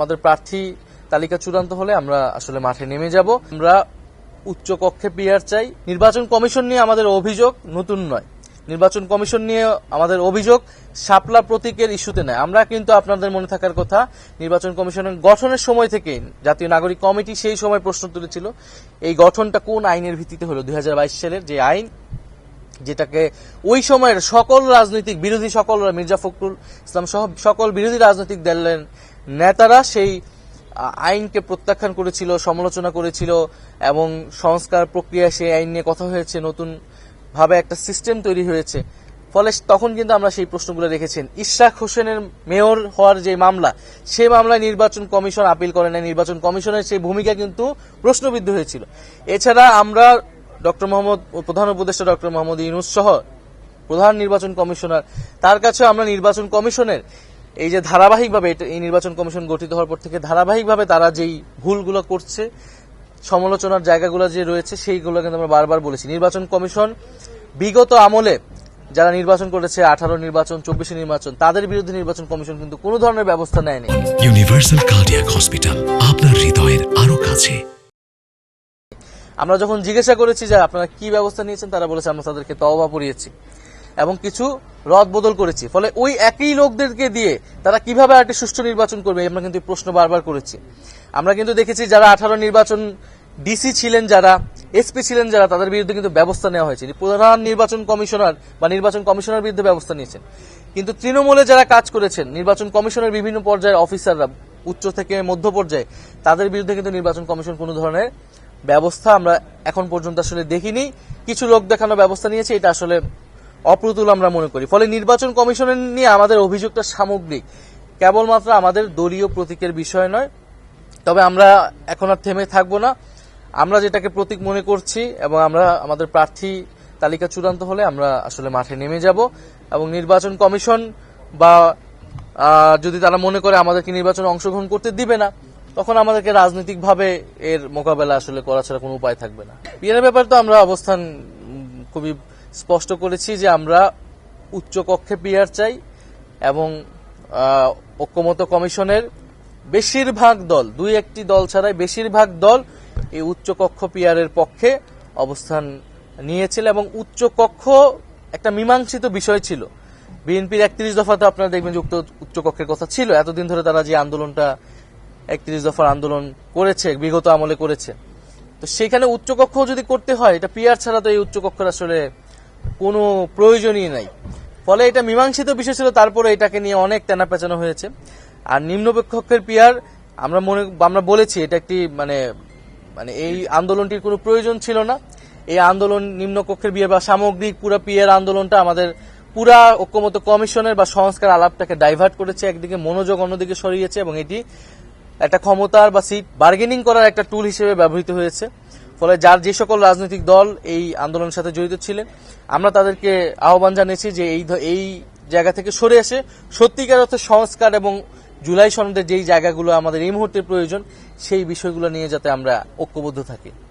আমাদের প্রার্থী তালিকা চূড়ান্ত হলে আমরা আসলে মাঠে নেমে যাব। আমরা উচ্চ কক্ষে পিয়ার চাই। নির্বাচন কমিশন নিয়ে আমাদের অভিযোগ নতুন নয়। নির্বাচন কমিশন নিয়ে আমাদের অভিযোগ শাপলা প্রতীকের ইস্যুতে নেয়। আমরা কিন্তু আপনাদের মনে থাকার কথা, নির্বাচন কমিশনের গঠনের সময় থেকে জাতীয় নাগরিক কমিটি সেই সময় প্রশ্ন তুলেছিল, এই গঠনটা কোন আইনের ভিত্তিতে হলো? দুই হাজার বাইশ সালের যে আইন, যেটাকে ওই সময়ের সকল রাজনৈতিক বিরোধী, সকল মির্জা ফখরুল ইসলাম সহ সকল বিরোধী রাজনৈতিক দলের নেতারা সেই আইনকে প্রত্যাখ্যান করেছিল, সমালোচনা করেছিল এবং সংস্কার প্রক্রিয়া সেই আইন নিয়ে কথা হয়েছে নতুন ভাবে একটা সিস্টেম তৈরি হয়েছে। ফলে তখন কিন্তু আমরা সেই প্রশ্নগুলো রেখেছেন। ইশরাক হোসেনের মেয়র হওয়ার যে মামলা সেই মামলায় নির্বাচন কমিশন আপিল করে না নির্বাচন কমিশনের সেই ভূমিকা কিন্তু প্রশ্নবিদ্ধ হয়েছিল। এছাড়া আমরা ডক্টর মোহাম্মদ, প্রধান উপদেষ্টা ডক্টর মোহাম্মদ ইউনুস সহ প্রধান নির্বাচন কমিশনার, তার কাছে আমরা নির্বাচন কমিশনের এই যে ধারাবাহিকভাবে এই নির্বাচন কমিশন গঠিত হওয়ার পর থেকে ধারাবাহিকভাবে তারা যেই ভুলগুলো করছে সমালোচনার জায়গাগুলো যে রয়েছে সেইগুলো কিন্তু আমরা বারবার বলেছি। নির্বাচন কমিশন বিগত আমলে যারা নির্বাচন করেছে আঠারো নির্বাচন চব্বিশে নির্বাচন তাদের বিরুদ্ধে নির্বাচন কমিশন কিন্তু কোনো ধরনের ব্যবস্থা নেয়নি। ইউনিভার্সাল কার্ডিয়াক হসপিটাল আপনার হৃদয়ের আরও কাছে। আমরা যখন জিজ্ঞাসা করেছি যে আপনারা কি ব্যবস্থা নিয়েছেন তারা বলেছে আমরা তাদেরকে তওবা পড়িয়েছি। এবং কিছু রদ বদল করেছি। ফলে ওই একই লোকদেরকে দিয়ে তারা কীভাবে একটি সুষ্ঠু নির্বাচন করবে আমরা কিন্তু প্রশ্ন বারবার করেছি। আমরা কিন্তু দেখেছি যারা আঠারো নির্বাচন ডিসি ছিলেন যারা এসপি ছিলেন যারা, তাদের বিরুদ্ধে কিন্তু ব্যবস্থা নেওয়া হয়েছে। প্রধান নির্বাচন কমিশনার বা নির্বাচন কমিশনার বিরুদ্ধে ব্যবস্থা নিয়েছেন। কিন্তু তৃণমূলে যারা কাজ করেছেন, নির্বাচন কমিশনের বিভিন্ন পর্যায়ের অফিসাররা, উচ্চ থেকে মধ্য পর্যায়ে, তাদের বিরুদ্ধে কিন্তু নির্বাচন কমিশন কোনো ধরনের ব্যবস্থা আমরা এখন পর্যন্ত আসলে দেখিনি। কিছু লোক দেখানো ব্যবস্থা নিয়েছে, এটা আসলে অপ্রতুল আমরা মনে করি। ফলে নির্বাচন কমিশনের নিয়ে আমাদের অভিযোগটা সামগ্রিক। কেবলমাত্র আমাদের দলীয় প্রতীকের বিষয় নয়। তবে আমরা এখন আর থেমে থাকব না। আমরা যেটাকে প্রতীক মনে করছি এবং আমরা আমাদের প্রার্থী তালিকা চূড়ান্ত হলে আমরা আসলে মাঠে নেমে যাব এবং নির্বাচন কমিশন বা যদি তারা মনে করে আমাদেরকে নির্বাচনে অংশগ্রহণ করতে দিবে না, তখন আমাদেরকে রাজনৈতিকভাবে এর মোকাবেলা আসলে করা ছাড়া কোনো উপায় থাকবে না। বিয়ের ব্যাপারে তো আমরা অবস্থান খুবই স্পষ্ট করেছি যে আমরা উচ্চ কক্ষে পিয়ার চাই এবং ঐক্যমত কমিশনের বেশিরভাগ দল, দুই একটি দল ছাড়াই বেশিরভাগ দল এই উচ্চ কক্ষ পিয়ারের পক্ষে অবস্থান নিয়েছিল এবং উচ্চ কক্ষ একটা মীমাংসিত বিষয় ছিল। বিএনপির একত্রিশ দফাতে আপনারা দেখবেন যুক্ত উক্ত উচ্চ কক্ষের কথা ছিল। এতদিন ধরে তারা যে আন্দোলনটা, একত্রিশ দফার আন্দোলন করেছে, বিগত আমলে করেছে। তো সেখানে উচ্চকক্ষ যদি করতে হয়, এটা পিয়ার ছাড়া তো এই উচ্চকক্ষের আসলে কোনো প্রয়োজনই নাই। ফলে এটা মীমাংসিত বিষয় ছিল, তারপরে এটাকে নিয়ে অনেক তেনা পেঁচানো হয়েছে। আর নিম্নপক্ষের পিয়ার, আমরা মনে, আমরা বলেছি, এটা একটি মানে মানে এই আন্দোলনটির কোনো প্রয়োজন ছিল না। এই আন্দোলন, নিম্নকক্ষের বিয়ে বা সামগ্রিক পুরা পিয়ার আন্দোলনটা আমাদের পুরা ঐক্যমত কমিশনের বা সংস্কার আলাপটাকে ডাইভার্ট করেছে, একদিকে মনোযোগ, অন্যদিকে সরিয়েছে এবং এটি একটা ক্ষমতার বা সিট বার্গেনিং করার একটা টুল হিসেবে ব্যবহৃত হয়েছে। ফলে যার যে সকল রাজনৈতিক দল এই আন্দোলনের সাথে জড়িত ছিলেন, আমরা তাদেরকে আহ্বান জানিয়েছি যে এই এই জায়গা থেকে সরে এসে সত্যিকার অর্থে সংস্কার এবং জুলাই সনদের যেই জায়গাগুলো আমাদের এই মুহূর্তে প্রয়োজন, সেই বিষয়গুলো নিয়ে যাতে আমরা ঐক্যবদ্ধ থাকি।